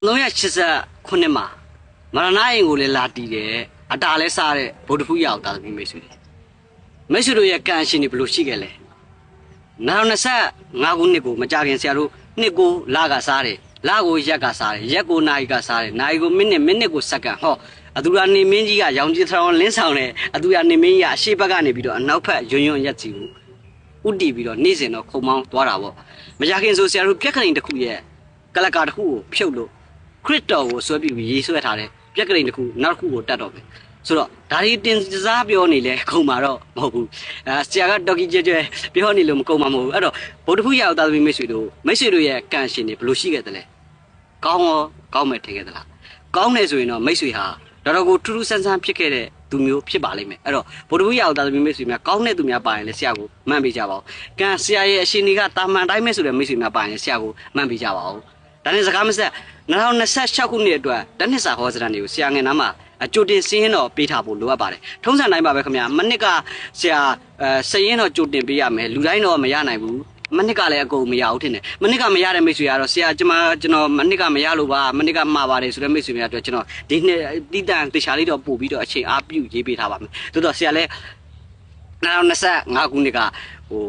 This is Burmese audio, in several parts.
389မှာမရဏရင်ကိုလည်းလာတီးတယ်အတားလဲစားတဲ့ဗုဒ္ဓဖူးရအောင်တာသမီမိတ်ဆွေတွေမိတ်ဆွေတို့ရဲ့ကံအရှင်တွေဘယ်လိုရှိခဲ့လဲ2025ခုနှစ်ကိုမကြခင်ဆရာတို့နှစ်ကိုလာကစားတယ်လာကိုရက်ကစားတယ်ရက်ကိုနိုင်ကစားတယ်နိုင်ကိုမိနစ်မိနစ်ကိုစက္ကန့်ဟောအတူရာနေမင်းကြီးကရောင်ကြီးထောင်လင်းဆောင်တယ်အတူရာနေမင်းကြီးကအရှိဘက်ကနေပြီးတော့အနောက်ဘက်ယွန်းယွန်းရက်စီကိုဥတီပြီးတော့နေ့စဉ်တော့ခုံမောင်းသွားတာပေါ့မကြခင်ဆိုဆရာတို့ပြက်ကလေးတစ်ခုရဲ့ကလကာတစ်ခုကိုဖြုတ်လို့ ခရစ်တော်ကိုဆွဲပြီးရေးဆွဲထားတယ်ပြက်ကလေးတစ်ခုနောက်တစ်ခုကိုတတ်တော့မယ်ဆိုတော့ဒါဒီတင်စားပြောနေလဲခုံမှာတော့မဟုတ်ဘူးအဲဆရာကဒေါက်ကီကျဲကျဲပြောနေလို့မကုံမှာမဟုတ်ဘူးအဲ့တော့ဗုဒ္ဓဖူးရအောင်သာသမီမိတ်ဆွေတို့မိတ်ဆွေတို့ရဲ့ကံရှင်တွေဘယ်လိုရှိခဲ့တယ်လဲကောင်းရောကောင်းမဲ့ထင်ခဲ့သလားကောင်းတယ်ဆိုရင်တော့မိတ်ဆွေဟာတော်တော်ကိုထူးထူးဆန်းဆန်းဖြစ်ခဲ့တဲ့သူမျိုးဖြစ်ပါလိမ့်မယ်အဲ့တော့ဗုဒ္ဓဖူးရအောင်သာသမီမိတ်ဆွေများကောင်းတဲ့သူများပါရင်လည်းဆရာကိုမှန်ပေးကြပါဦးကံဆရာရဲ့အရှင်တွေကတာမန်တိုင်းမဲ့ဆိုတဲ့မိတ်ဆွေများပါရင်ဆရာကိုမှန်ပေးကြပါဦး ဒါနဲ့စကားမဆက်2026ခုနှစ်အတွက်တနစ်စာဟောစရံတွေကိုဆရာငယ်နားမှာအကြိုတင်စင်းရင်တော့ပေးထားဖို့လိုအပ်ပါတယ်ထုံးစံတိုင်းပါပဲခင်ဗျာမနစ်ကဆရာအဲစရင်တော့ကြိုတင်ပေးရမယ်လူတိုင်းတော့မရနိုင်ဘူးမနစ်ကလည်းအကုန်မရဘူးထင်တယ်မနစ်ကမရတဲ့မိတ်ဆွေကတော့ဆရာကျွန်မကျွန်တော်မနစ်ကမရလို့ပါမနစ်ကမှားပါတယ်ဆိုတဲ့မိတ်ဆွေများအတွက်ကျွန်တော်ဒီနှစ်တိတန်တေချာလေးတော့ပို့ပြီးတော့အချိန်အားပြုရေးပေးထားပါမယ်သို့တော့ဆရာလည်း2025ခုနှစ်ကဟို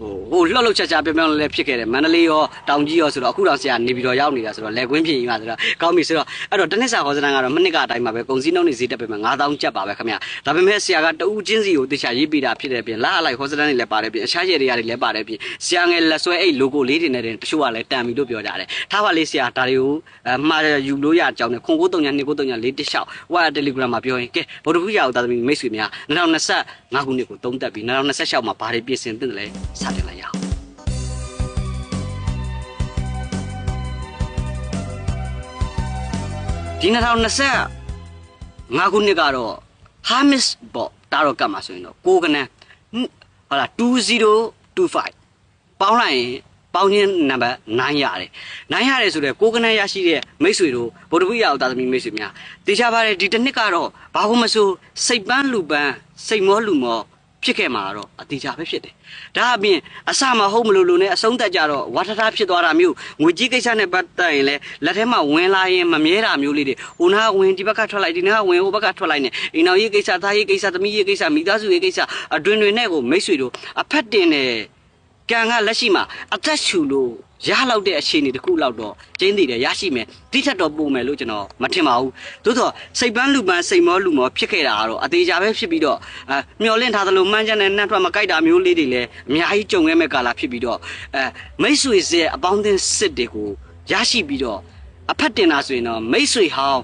ဟိုဟိုလှော့လှော့ချက်ချပြောင်းပြောင်းလဲလဲဖြစ်ခဲ့တယ်မန္တလေးရောတောင်ကြီးရောဆိုတော့အခုတော့ဆရာနေပြီးတော့ရောက်နေတာဆိုတော့လက်ကွင်းဖြစ်ကြီးမှာဆိုတော့ကောင်းပြီဆိုတော့အဲ့တော့တနစ်စာဟောစတန်ကတော့မနစ်ကအတိုင်းပါပဲကုန်စည်နှုန်းတွေဈေးတက်ပေမဲ့9000ကျပ်ပါပဲခင်ဗျဒါပေမဲ့ဆရာကတဦးချင်းစီကိုတေချာရေးပေးတာဖြစ်တဲ့ပြင်လာအလိုက်ဟောစတန်တွေလည်းပါတယ်ပြင်အခြားရေတွေရတယ်လည်းပါတယ်ပြင်ဆရာငယ်လက်ဆွဲအဲ့ logo လေးတွေနဲ့တချို့ကလည်းတန်ပြီလို့ပြောကြတယ်ထားပါလေးဆရာဒါတွေကိုအမှားယူလို့ရအကြောင်းနဲ့ခွန်ကိုတုံညာနှစ်ကိုတုံညာလေးတစ်လျှောက်ဝါ Telegram မှာပြောရင်ကဲဗုဒ္ဓဖူးရအောင်သာသမီမိတ်ဆွေများ2025ခုနှစ်ကိုသုံးသက်ပြီး2026မှာဘာတွေပြင်ဆင်သင့်တယ်လဲစတင်လိုက်ရအောင်ဒီ2025ခုနှစ်ကတော့ Hamis ပေါ့တာတော့ကတ်မှာဆိုရင်တော့ကိုကနန်းဟုတ်လား2025ပေါင်းလိုက်ရင်ပေါင်းချင်းနံပါတ်9ရတယ်9ရတယ်ဆိုတော့ကိုကနန်းရရှိတဲ့မိတ်ဆွေတို့ဗုဒ္ဓဘုရားအောင်တာသမီမိတ်ဆွေများတေချာပါတယ်ဒီတစ်နှစ်ကတော့ဘာလို့မဆိုစိတ်ပန်းလူပန်းစိတ်မောလူမော ဖြစ်ခဲ့မှာတော့အတိအကျပဲဖြစ်တယ်။ဒါအပြင်အစမဟုတ်မလို့လို့နဲ့အဆုံးသက်ကြတော့ဝါထထဖြစ်သွားတာမျိုးငွေကြီးကိစ္စနဲ့ပတ်သက်ရင်လည်းလက်ထဲမှာဝင်လာရင်မမြဲတာမျိုးလေးတွေဟိုနာကဝင်ဒီဘက်ကထွက်လိုက်ဒီနာကဝင်ဟိုဘက်ကထွက်လိုက်နေအိမ်တော်ရေးကိစ္စသားရေးကိစ္စသမီးရေးကိစ္စမိသားစုရေးကိစ္စအတွင်တွေနဲ့ကိုမိတ်ဆွေတို့အဖက်တင်တယ်ကံကလက်ရှိမှာအသက်ရှူလို့ ရလောက်တဲ့အခြေအနေတစ်ခုလောက်တော့ကျင်းတည်တယ်ရရှိမယ်တိထက်တော့ပုံမယ်လို့ကျွန်တော်မထင်ပါဘူးသို့တော့စိတ်ပန်းလူပန်းစိတ်မောလူမောဖြစ်ခဲ့တာကတော့အသေးချာပဲဖြစ်ပြီးတော့အဲမျောလင့်ထားသလိုမှန်းချက်နဲ့နှံ့ထွက်မကြိုက်တာမျိုးလေးတွေလည်းအများကြီးကြုံခဲ့မဲ့ကာလဖြစ်ပြီးတော့အဲမိတ်ဆွေရဲ့အပေါင်းအသင်းစစ်တွေကိုရရှိပြီးတော့အဖက်တင်တာဆိုရင်တော့မိတ်ဆွေဟောင်း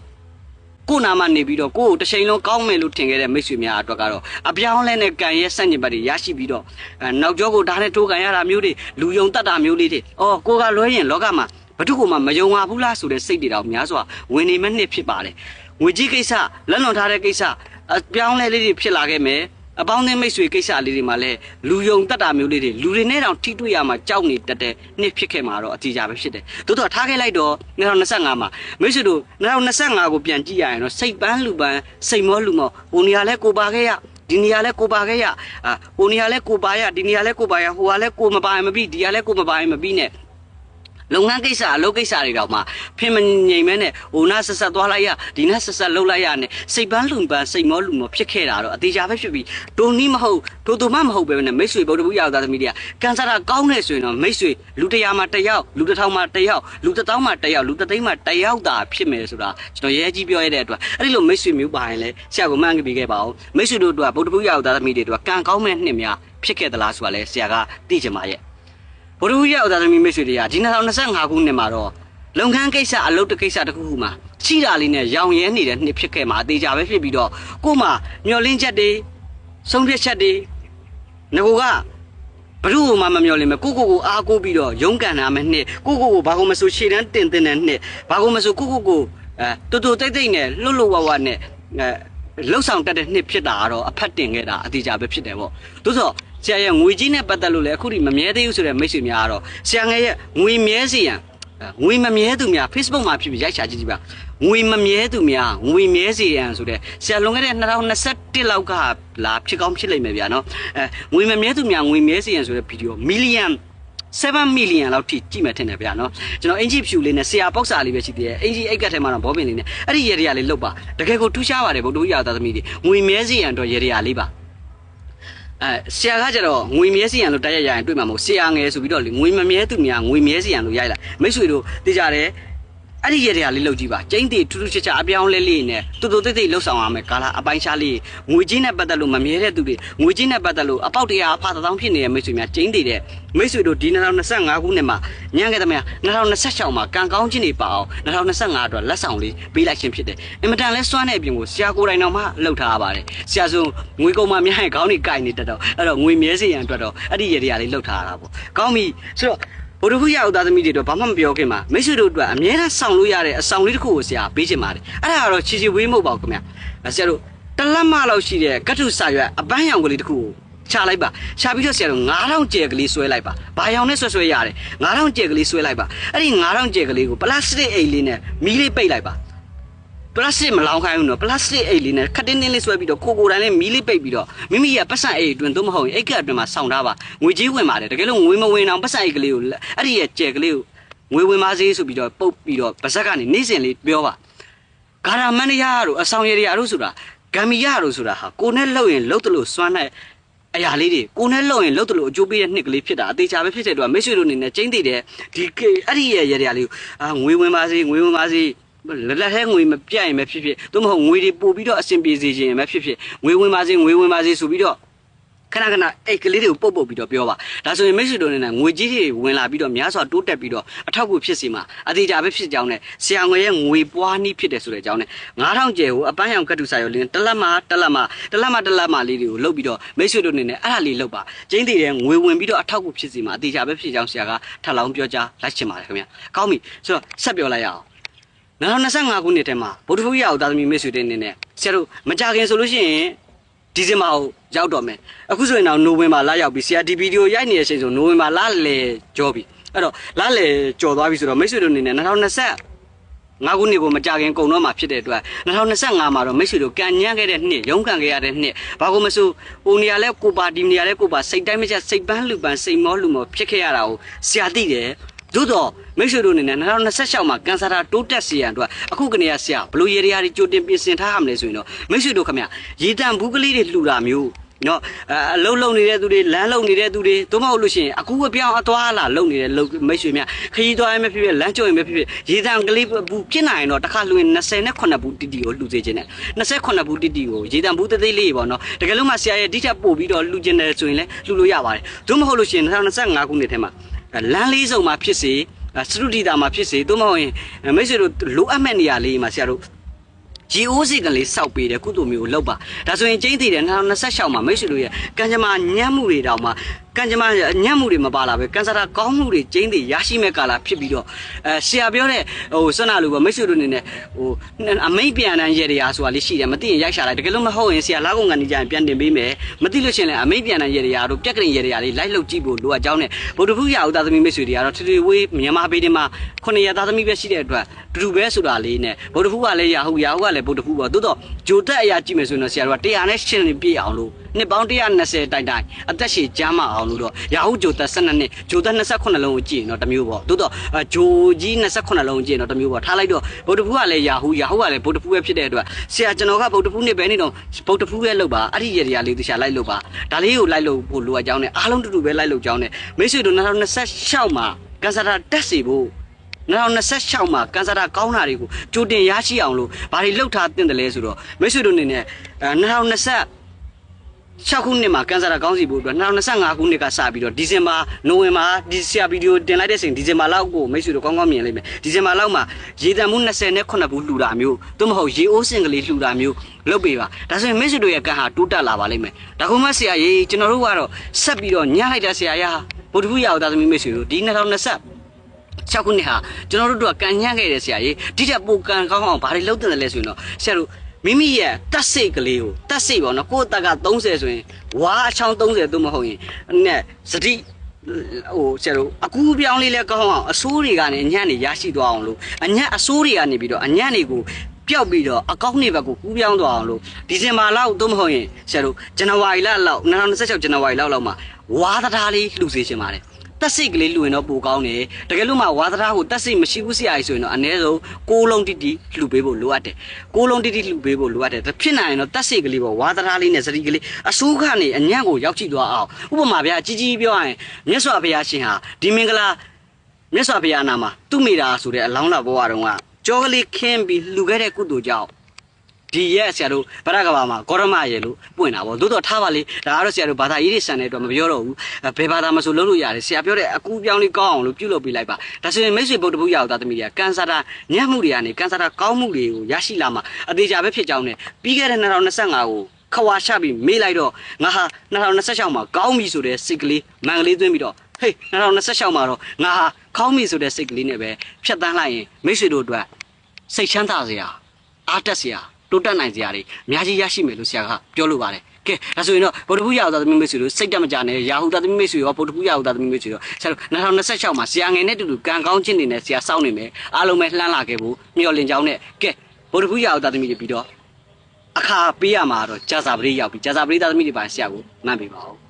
ကိုနာမနေပြီးတော့ကိုကိုတစ်ချိန်လုံးကောင်းမယ်လို့ထင်ခဲ့တဲ့မိတ်ဆွေများအတွက်ကတော့အပြောင်းလဲနဲ့ကံရဲ့ဆန့်ကျင်ဘက်တွေရရှိပြီးတော့အဲနောက်ကျောကိုဓာတ်နဲ့ထိုးကန်ရတာမျိုးတွေလူယုံတတ်တာမျိုးလေးတွေအော်ကိုကလွဲရင်လောကမှာဘသူ့ကိုမှမယုံပါဘူးလားဆိုတဲ့စိတ်တွေတော့များစွာဝင်နေမဲ့နှစ်ဖြစ်ပါတယ်ငွေကြီးကိစ္စလက်လွန်ထားတဲ့ကိစ္စအပြောင်းလဲလေးတွေဖြစ်လာခဲ့မယ် အပေါင်းအသင်းမိတ်ဆွေကိစ္စလေးတွေမှာလည်းလူယုံတက်တာမျိုးလေးတွေလူတွေနဲ့တောင်ထိတွေ့ရမှာကြောက်နေတတ်တဲ့နှစ်ဖြစ်ခဲ့မှာတော့အတီးကြပဲဖြစ်တယ်။သို့တော့ထားခဲ့လိုက်တော့2025မှာမိတ်ဆွေတို့2025ကိုပြန်ကြည့်ရရင်တော့စိတ်ပန်းလူပန်းစိတ်မောလူမောဟိုနေရာလဲကိုပါခဲ့ရဒီနေရာလဲကိုပါခဲ့ရအာဟိုနေရာလဲကိုပါရဒီနေရာလဲကိုပါရဟိုကလဲကိုမပါရင်မပြီးဒီကလဲကိုမပါရင်မပြီးနဲ့ လုပ်ငန်းကိစ္စအလုပ်ကိစ္စတွေတော့မှဖင်မငိမ်မဲနဲ့ဟိုနာဆက်ဆက်သွားလိုက်ရဒီနာဆက်ဆက်လှုပ်လိုက်ရနဲ့စိတ်ပန်းလူပန်းစိတ်မောလူမောဖြစ်ခဲ့တာတော့အသေးချာပဲဖြစ်ပြီးဒုံနီးမဟုတ်ဒိုတူမမဟုတ်ပဲနဲ့မိတ်ဆွေဗုဒ္ဓဘူးရောက်သားသမီးတွေကကန်ဆာတာကောင်းနေဆိုရင်တော့မိတ်ဆွေလူတရာမှာတစ်ယောက်လူတစ်ထောင်မှာတစ်ယောက်လူတစ်သောင်းမှာတစ်ယောက်လူတစ်သိန်းမှာတစ်ယောက်သာဖြစ်မယ်ဆိုတာကျွန်တော်ရဲကြီးပြောရတဲ့အတွက်အဲ့ဒီလိုမိတ်ဆွေမျိုးပါရင်လည်းဆရာကမှန်းကြည့်ခဲ့ပါဦးမိတ်ဆွေတို့အတွက်ဗုဒ္ဓဘူးရောက်သားသမီးတွေတို့ကကံကောင်းမဲ့နှစ်များဖြစ်ခဲ့သလားဆိုတာလည်းဆရာကသိချင်ပါရဲ့ ဘုရူရဲ့ဥဒါသမီမိတ်ဆွေတွေကဒီ2025ခုနှစ်မှာတော့လုပ်ငန်းကိစ္စအလုပ်တကိစ္စတစ်ခုခုမှာချိတာလေးနဲ့ရောင်ရဲနေတဲ့နှစ်ဖြစ်ခဲ့မှာအသေးချာပဲဖြစ်ပြီးတော့ကို့မှာမျောလင်းချက်တွေဆုံးဖြတ်ချက်တွေငကိုကဘ누구မှမမျောလင်းမဲ့ကိုကိုကိုအားကိုးပြီးတော့ရုန်းကန်နာမဲ့နှစ်ကိုကိုကိုဘာကုန်မဆိုရှေ့တန်းတင်တင်တဲ့နှစ်ဘာကုန်မဆိုကိုကိုကိုအဲတူတူတိတ်တိတ်နဲ့လှုပ်လှုပ်ဝါဝါနဲ့အဲလှုပ်ဆောင်တတ်တဲ့နှစ်ဖြစ်တာကတော့အဖက်တင်ခဲ့တာအသေးချာပဲဖြစ်တယ်ပေါ့သို့သော ဆရာရဲ့ငွေကြီးနဲ့ပတ်သက်လို့လည်းအခုဒီမမြဲသေးဘူးဆိုတဲ့မိတ်ဆွေများကတော့ဆရာငယ်ရဲ့ငွေမြဲစီရန်ငွေမမြဲသူများ Facebook မှာဖြစ်ပြီးရိုက်ချကြည့်ကြည့်ပါငွေမမြဲသူများငွေမြဲစီရန်ဆိုတဲ့ဆရာလွန်ခဲ့တဲ့2021လောက်ကလာဖြစ်ကောင်းဖြစ်လိမ့်မယ်ဗျာနော်အဲငွေမမြဲသူများငွေမြဲစီရန်ဆိုတဲ့ဗီဒီယိုမီလီယံ7 million လောက်ထိကြည့်မှထင်တယ်ဗျာနော်ကျွန်တော်အင်ဂျီဖြူလေးနဲ့ဆရာပေါက်စာလေးပဲရှိသေးတယ်အင်ဂျီအိတ်ကတ်ထဲမှာတော့ဘောပင်လေးနဲ့အဲ့ဒီရေရလေးလုတ်ပါတကယ်ကိုထူးခြားပါတယ်ဗုဒ္ဓဟူရာသားသမီးတွေငွေမြဲစီရန်တော့ရေရလေးပါ အဲဆရာကကျတော့ငွေမြဲစီရန်လို့တိုက်ရရရင်တွေ့မှာမဟုတ်ဆရာငယ်ဆိုပြီးတော့လေငွေမမြဲသူများငွေမြဲစီရန်လို့ရိုက်လိုက်မိတ်ဆွေတို့သိကြတယ် အဲ့ဒီရေရလေးလုတ်ကြည့်ပါကျင်းတီထူးထူးခြားခြားအပြောင်းလဲလေးနဲ့တူတူတိတ်တိတ်လှုပ်ဆောင်ရမယ်ကာလာအပိုင်းခြားလေးငွေချင်းနဲ့ပတ်သက်လို့မမြဲတဲ့သူတွေငွေချင်းနဲ့ပတ်သက်လို့အပေါက်တရားအဖာတောင်းဖြစ်နေတဲ့မိတ်ဆွေများကျင်းတီတဲ့မိတ်ဆွေတို့ဒီ2025ခုနှစ်မှာညံခဲ့တဲ့မယာ2026မှာကံကောင်းခြင်းတွေပါအောင်2025အတွက်လက်ဆောင်လေးပေးလိုက်ခြင်းဖြစ်တယ်အင်မတန်လဲစွမ်းတဲ့အပြင်ကိုဆရာကိုယ်တိုင်တော်မှလှုပ်ထားရပါတယ်ဆရာဆိုငွေကုန်မှများရင်ခေါင်းတွေကိုက်နေတတ်တော့အဲ့တော့ငွေမြဲစေရန်အတွက်တော့အဲ့ဒီရေတရားလေးလှုပ်ထားရတာပေါ့ကောင်းပြီဆိုတော့ ဘုရားဖူးရအောင်သားသမီးတွေတော့ဘာမှမပြောခင်မှာမိတ်ဆွေတို့အတွက်အမြဲတမ်းဆောင်လို့ရတဲ့အဆောင်လေးတစ်ခုကိုဆရာပေးချင်ပါတယ်အဲ့ဒါကတော့ချီချီဝေးမဟုတ်ပါဘူးခင်ဗျဆရာတို့တလက်မလောက်ရှိတဲ့ကတ္ထုစာရွက်အပန်းရောင်ကလေးတစ်ခုကိုချလိုက်ပါချပြီးတော့ဆရာတို့9000ကျယ်ကလေးဆွဲလိုက်ပါဘာရောင်နဲ့ဆွဲဆွဲရတယ်9000ကျယ်ကလေးဆွဲလိုက်ပါအဲ့ဒီ9000ကျယ်ကလေးကိုပလတ်စတစ်အိတ်လေးနဲ့မီးလေးပိတ်လိုက်ပါ ပလတ်စတစ်မလောင်ခိုင်းဘူးနော်ပလတ်စတစ်အိတ်လေးနဲ့ခက်တင်းတင်းလေးဆွဲပြီးတော့ကိုကိုတိုင်းလေးမီးလေးပိတ်ပြီးတော့မိမိရဲ့ပတ်စံအိတ်အတွင်းသို့မဟုတ်ရင်အိတ်ကအတွင်းမှာဆောင်းထားပါငွေကြီးဝင်ပါတယ်တကယ်လို့ငွေမဝင်အောင်ပတ်စံအိတ်ကလေးကိုအဲ့ဒီရဲ့ကျယ်ကလေးကိုငွေဝင်ပါစေဆိုပြီးတော့ပုတ်ပြီးတော့ပါဇက်ကနေနေ့စဉ်လေးပြောပါဂါရာမန်နရာတို့အဆောင်ရည်ရတို့ဆိုတာဂမ်မီယာတို့ဆိုတာဟာကိုနဲ့လှုပ်ရင်လှုပ်တယ်လို့စွမ်းတဲ့အရာလေးတွေကိုနဲ့လှုပ်ရင်လှုပ်တယ်လို့အကျိုးပေးတဲ့နှစ်ကလေးဖြစ်တာအသေးချာပဲဖြစ်တဲ့တော့မိတ်ဆွေတို့အနေနဲ့ကျင်းသိတယ်ဒီအဲ့ဒီရဲ့ရရလေးကိုအာငွေဝင်ပါစေငွေဝင်ပါစေ လက်လက်ထဲငွေမပြတ်ရင်ပဲဖြစ်ဖြစ်သို့မဟုတ်ငွေတွေပို့ပြီးတော့အဆင်ပြေစေခြင်းပဲဖြစ်ဖြစ်ငွေဝင်ပါစေငွေဝင်ပါစေဆိုပြီးတော့ခဏခဏအိတ်ကလေးတွေကိုပုတ်ပုတ်ပြီးတော့ပြောပါဒါဆိုရင်မိတ်ဆွေတို့အနေနဲ့ငွေကြီးတွေဝင်လာပြီးတော့များစွာတိုးတက်ပြီးတော့အထောက်အကူဖြစ်စီမှာအသေးချာပဲဖြစ်ကြောင်းနဲ့ဆရာငွေရဲ့ငွေပွားနည်းဖြစ်တယ်ဆိုတဲ့အကြောင်းနဲ့9000ကျယ်ကိုအပန်းရောင်ကတ်တူစာရောလင်းတလက်မတလက်မတလက်မတလက်မလေးတွေကိုလုတ်ပြီးတော့မိတ်ဆွေတို့အနေနဲ့အဲ့ဒါလေးလုတ်ပါကျင်းတည်တဲ့ငွေဝင်ပြီးတော့အထောက်အကူဖြစ်စီမှာအသေးချာပဲဖြစ်ကြောင်းဆရာကထပ်လောင်းပြောကြားလိုက်ချင်ပါတယ်ခင်ဗျာကောင်းပြီဆိုတော့ဆက်ပြောလိုက်ရအောင် 2025ခုနှစ်ထဲမှာဗုဒ္ဓဖူးရအောင်သားသမီးမိတ်ဆွေတွေအနေနဲ့ဆရာတို့မကြခင်ဆိုလို့ရှိရင်ဒီဇင်ဘာကိုရောက်တော့မယ်အခုဆိုရင်တော့နိုဝင်ဘာလရောက်ပြီဆရာဒီဗီဒီယိုရိုက်နေတဲ့အချိန်ဆိုနိုဝင်ဘာလလေကြောပြီအဲ့တော့လလေကြော်သွားပြီဆိုတော့မိတ်ဆွေတို့အနေနဲ့2020ငါးခုနှစ်ကိုမကြခင်ကုန်တော့မှာဖြစ်တဲ့အတွက်2025မှာတော့မိတ်ဆွေတို့ကန်ညံ့ခဲ့တဲ့နှစ်ရုန်းကန်ခဲ့ရတဲ့နှစ်ဘာကိုမဆိုဟိုနေရာလဲကိုပါဒီနေရာလဲကိုပါစိတ်တိုင်းမချက်စိတ်ပန်းလူပန်းစိတ်မောလူမောဖြစ်ခဲ့ရတာကိုဆရာသိတယ်သို့တော့ မိတ်ဆွေတို့အနေနဲ့2026မှာကန်ဆာတာတိုးတက်စီရန်အတွက်အခုကနေရဆရာဘလို့ရေရာတွေကြိုတင်ပြင်ဆင်ထားရမလဲဆိုရင်တော့မိတ်ဆွေတို့ခမရေတံဘူးကလေးတွေလှူတာမျိုးနော်အလုံးလုံးနေတဲ့သူတွေလမ်းလုံးနေတဲ့သူတွေတို့မဟုတ်လို့ရှိရင်အခုအပြောင်းအသွားလာလုံနေတဲ့လုံမိတ်ဆွေများခရီးသွားရင်မဖြစ်ဖြစ်လမ်းကျော်ရင်မဖြစ်ဖြစ်ရေတံကလေးဘူးဖြစ်နိုင်ရင်တော့တစ်ခါလှူရင်28ဘူးတီတီကိုလှူစေခြင်းနဲ့28ဘူးတီတီကိုရေတံဘူးသေးသေးလေးပေါ့နော်တကယ်လို့မှဆရာရဲ့ဒီချက်ပို့ပြီးတော့လှူခြင်းတယ်ဆိုရင်လည်းလှူလို့ရပါတယ်တို့မဟုတ်လို့ရှိရင်2025ခုနှစ်ထဲမှာလမ်းလေးစုံမှာဖြစ်စေ စရုဒီတာမှာဖြစ်စေတို့မဟုတ်ရင်မိတ်ဆွေတို့လိုအပ်မဲ့နေရာလေးမှာဆရာတို့ ရီအိုးစီကလေးစောက်ပေးတယ်ကုသိုလ်မျိုးကိုလောက်ပါဒါဆိုရင်ကျင်းတည်တယ်2026မှာမိတ်ဆွေတို့ရဲ့ကံကြမ္မာညံ့မှုတွေတောင်မှကံကြမ္မာညံ့မှုတွေမပါလာပဲကန်ဆာတာကောင်းမှုတွေကျင်းတည်ရရှိမဲ့ကာလဖြစ်ပြီးတော့အဲဆရာပြောတဲ့ဟိုဆွမ်းနာလိုပဲမိတ်ဆွေတို့အနေနဲ့ဟိုအမိတ်ပြန်တန်းရေတရားဆိုတာလေးရှိတယ်မသိရင်ရိုက်ရှာလိုက်တကယ်လို့မဟုတ်ရင်ဆရာလာကုန်ကနေကြရင်ပြန်တင်ပေးမယ်မသိလို့ရှိရင်လည်းအမိတ်ပြန်တန်းရေတရားတို့ပြက်ကရင်ရေတရားလေးလိုက်လုပ်ကြည့်ဖို့လိုအပ်ကြောင်းနဲ့ဗုဒ္ဓဖူးရအောင်သားသမီးမိတ်ဆွေတွေကတော့ထထဝေးမြန်မာပြည်တင်မှာခုနှစ်ရသားသမီးပဲရှိတဲ့အတွက်တူတူပဲဆိုတာလေးနဲ့ဗုဒ္ဓဖူးကလည်းရာဟုရာဟုကလည်းဗုဒ္ဓဖူးပေါ့သို့တော့ဂျိုတက်အရာကြည့်မယ်ဆိုရင်တော့ဆရာတို့ကတရားနဲ့ရှင်းနေပြည့်အောင်လို့နှစ်ပေါင်း120တိုင်တိုင်အသက်ရှည်ကျမ်းမအောင်လို့တော့ရာဟုဂျိုတက်12နှစ်ဂျိုတက်28လုံးကိုကြည့်ရင်တော့တစ်မျိုးပေါ့သို့တော့ဂျိုကြီး28လုံးကိုကြည့်ရင်တော့တစ်မျိုးပေါ့ထားလိုက်တော့ဗုဒ္ဓဖူးကလည်းရာဟုရာဟုကလည်းဗုဒ္ဓဖူးပဲဖြစ်တဲ့အတွက်ဆရာကျွန်တော်ကဗုဒ္ဓဖူးနှစ်ပဲနေတော့ဗုဒ္ဓဖူးရဲ့လောက်ပါအဲ့ဒီရေတရားလေးတခြားလိုက်လို့ပါဒါလေးကိုလိုက်လို့ဖို့လိုအပ်ကြောင်းနဲ့အားလုံးတူတူပဲလိုက်လို့ကြောင်းနဲ့မိတ်ဆွေတို့2026မှာကန်ဆာတာတက်စီဖို့ 2026မှာကန်ဆာတာကောင်းတာတွေကိုကြိုတင်ရရှိအောင်လို့ဘာတွေလှုပ်ထားတင်တယ်လဲဆိုတော့မိတ်ဆွေတို့အနေနဲ့2020 6ခုနှစ်မှာကန်ဆာတာကောင်းစီဖို့အတွက်2025ခုနှစ်ကစပြီးတော့ဒီဇင်ဘာနိုဝင်ဘာဒီဆရာဗီဒီယိုတင်လိုက်တဲ့ချိန်ဒီဇင်ဘာလောက်ကိုမိတ်ဆွေတို့ကောင်းကောင်းမြင်လိမ့်မယ်ဒီဇင်ဘာလောက်မှာရေတံမှု29ဘူးလှူတာမျိုးသို့မဟုတ်ရေအိုးစင်ကလေးလှူတာမျိုးလုပ်ပေးပါဒါဆိုရင်မိတ်ဆွေတို့ရဲ့ကံဟာတိုးတက်လာပါလိမ့်မယ်ဒါကုမဆရာကြီးကျွန်တော်တို့ကတော့ဆက်ပြီးတော့ညှလိုက်တာဆရာရဗုဒ္ဓဘုရားသားသမီးမိတ်ဆွေတို့ဒီ2020 6ခုနှစ်ဟာကျွန်တော်တို့တို့ကကန်ညံ့ခဲ့တဲ့ဆရာကြီးဒီတက်ပိုကန်ကောင်းအောင်ဘာတွေလုပ်တယ်လဲဆိုရင်တော့ဆရာတို့မိမိရဲ့တက်စိတ်ကလေးကိုတက်စိတ်ပေါ့နော်ကိုယ့်တက်က30ဆိုရင်ဝါအချောင်း30သို့မဟုတ်ရင်နဲ့စတိဟိုဆရာတို့အကူပြောင်းလေးလဲကောင်းအောင်အဆိုးတွေကနေအညံ့တွေရရှိသွားအောင်လို့အညံ့အဆိုးတွေကနေပြီးတော့အညံ့တွေကိုပျောက်ပြီးတော့အကောင့်တွေဘက်ကိုကူးပြောင်းသွားအောင်လို့ဒီဇင်ဘာလောက်သို့မဟုတ်ရင်ဆရာတို့ဇန်နဝါရီလလောက်2026ဇန်နဝါရီလောက်လောက်မှာဝါသတားလေးလှူစေချင်ပါတယ် တက်စိတ်ကလေးလူရင်တော့ပိုကောင်းတယ်တကယ်လို့မှဝါသနာကိုတက်စိတ်မရှိဘူးဆရာကြီးဆိုရင်တော့အနည်းဆုံးကိုးလုံးတိတိလှူပေးဖို့လိုအပ်တယ်ကိုးလုံးတိတိလှူပေးဖို့လိုအပ်တယ်ဒါဖြစ်နိုင်ရင်တော့တက်စိတ်ကလေးပေါ့ဝါသနာလေးနဲ့စတိကလေးအဆိုးကနေအညံ့ကိုရောက်ကြည့်သွားအောင်ဥပမာဗျာကြီးကြီးပြောရရင်မြတ်စွာဘုရားရှင်ဟာဒီမင်္ဂလာမြတ်စွာဘုရားနာမှာသူ့မိတာဆိုတဲ့အလောင်းတော်ဘဝတုန်းကကြောကလေးခင်းပြီးလှူခဲ့တဲ့ကုသိုလ်ကြောင့် ဒီရဲ့ဆရာတို့ဗရကဘာမှာဂေါရမရေလို့ပွင့်တာပေါ့သို့တော့ထားပါလေဒါကတော့ဆရာတို့ဘာသာရေးတွေဆန်တဲ့အတွက်မပြောတော့ဘူးအဲဘယ်ဘာသာမဆိုလုပ်လို့ရတယ်ဆရာပြောတဲ့အကူပြောင်းလေးကောင်းအောင်လို့ပြုလုပ်ပေးလိုက်ပါဒါဆိုရင်မိတ်ဆွေဗုဒ္ဓဘုရားသားသမီးတွေကကန်ဆာတာညံ့မှုတွေကနေကန်ဆာတာကောင်းမှုတွေကိုရရှိလာမှာအသေးချာပဲဖြစ်ကြောင်းနဲ့ပြီးခဲ့တဲ့2025ကိုခဝါချပြီးမေးလိုက်တော့ငါဟာ2026မှာကောင်းပြီဆိုတဲ့စိတ်ကလေးမန်ကလေးသွင်းပြီးတော့ဟေး2026မှာတော့ငါဟာကောင်းပြီဆိုတဲ့စိတ်ကလေးနဲ့ပဲဖြတ်တန်းလိုက်ရင်မိတ်ဆွေတို့အတွက်စိတ်ချမ်းသာစရာအားတက်စရာ တိုးတက်နိုင်စရာတွေအများကြီးရရှိမယ်လို့ဆရာကပြောလိုပါတယ်ကဲဒါဆိုရင်တော့ဗုဒ္ဓဘုရားသာသမီမိတ်ဆွေတို့စိတ်တက်မကြနဲ့ရာဟုသာသမီမိတ်ဆွေရောဗုဒ္ဓဘုရားသာသမီမိတ်ဆွေရောဆရာတို့2026မှာဆရာငယ်နဲ့တူတူကံကောင်းခြင်းတွေနဲ့ဆရာစောင့်နေမယ်အားလုံးပဲလှမ်းလာခဲ့ဖို့မျှော်လင့်ကြောင်းနဲ့ကဲဗုဒ္ဓဘုရားသာသမီတွေပြီးတော့အခါပေးရမှာတော့ကြာစာပရိရောက်ပြီကြာစာပရိသာသမီတွေပါဆရာကိုမှန်ပေးပါဦး